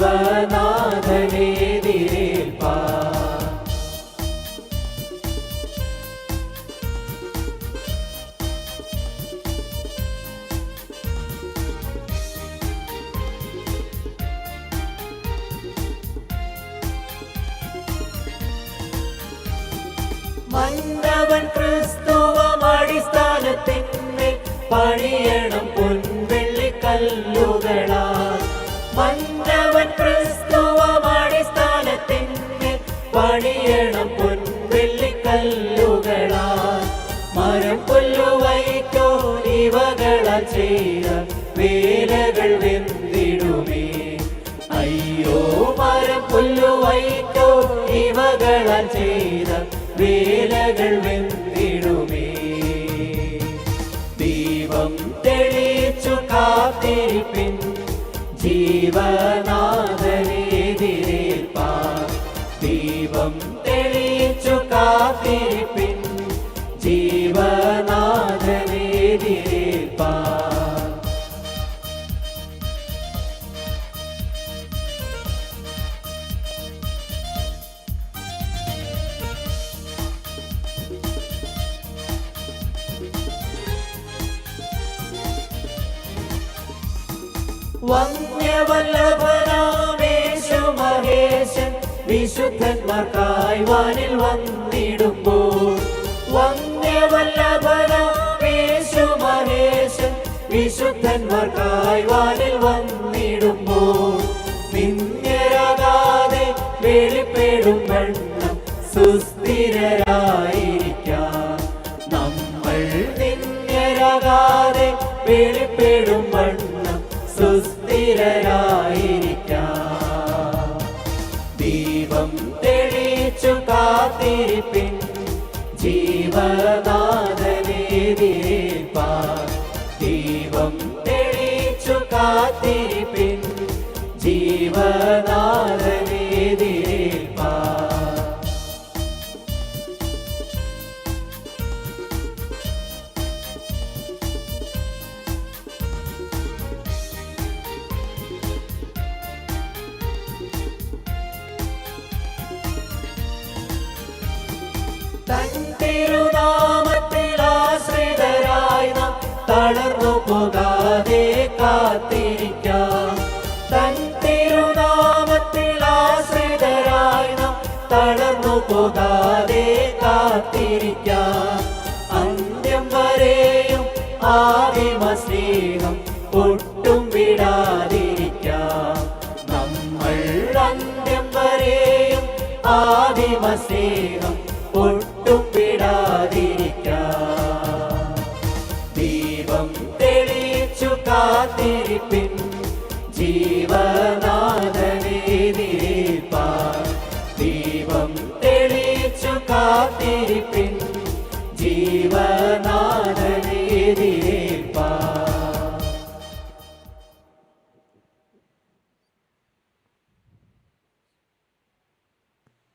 தேவநாதனே நீர்பா மன்னவன் கிறிஸ்துவ அடிஸ்தானத்தின் பணியணும் பொன் வெள்ளி கல்லுகளா പണിയണം പൊൻവെള്ളിക്കല്ലുകളാ മരം പുല്ലുവൈക്കോ ഇവകളാൽ ചെയ്ത വേലകൾ വെന്തിടുമേ. അയ്യോ മരം ഇവകളാൽ ചെയ്ത വേലകൾ വെന്തിടുമേ. ദീപം തെളിച്ചു കാത്തിരിപ്പിൻ ജീവനാഥനെതിരേൽപ്പാൻ കാത്തിരിപ്പിൻ ജീവനാഥനെതിരേൽപ്പാൻ വന്യവല്ലഭനാമേശു മഹേശൻ വിശുദ്ധന്മാർക്കായി വാനിൽ വന്നിടുമ്പോൾ വിശുദ്ധന്മാർക്കായി വാനിൽ വന്നിടുമ്പോൾ നിന്യരാകാതെ വെളിപ്പെടും വണ്ണം സുസ്ഥിരരായിരിക്കാം. നമ്മൾ നിന്യരാകാതെ വെളിപ്പെടും വണ്ണം സുസ്ഥിരരായിരിക്കാം. ദീപം തെളിച്ചു കാത്തിരിപ്പിൻ ജീവനാഥനെതിരേൽപ്പാൻ കാത്തിരിപ്പിൻ ജീവനാഥനെതിരേൽപ്പാൻ തൻ തിരുനാമത്തിൽ ആശ്രിതരായി നാം തളർന്നു പോകാതെ കാത്തിരിക്കാം തൻ തിരുനാമത്തിൽ ആശ്രിതരായി നാം തളർന്നു പോകാതെ കാത്തിരിക്കാം. അന്ത്യം വരെയും ആദിമ സ്നേഹം ഒട്ടും വിടാതിരിക്കാം. നമ്മൾ അന്ത്യം വരെയും ആദിമ സ്നേഹം ഒട്ടും വിടാതിരിക്കാം. ദീപം കാത്തിരിപ്പിൻ. ജീവനാഥനെതിരേൽപ്പാൻ ദീപം തെളിച്ചു കാത്തിരിപ്പിൻ. ജീവനാഥനെതിരേ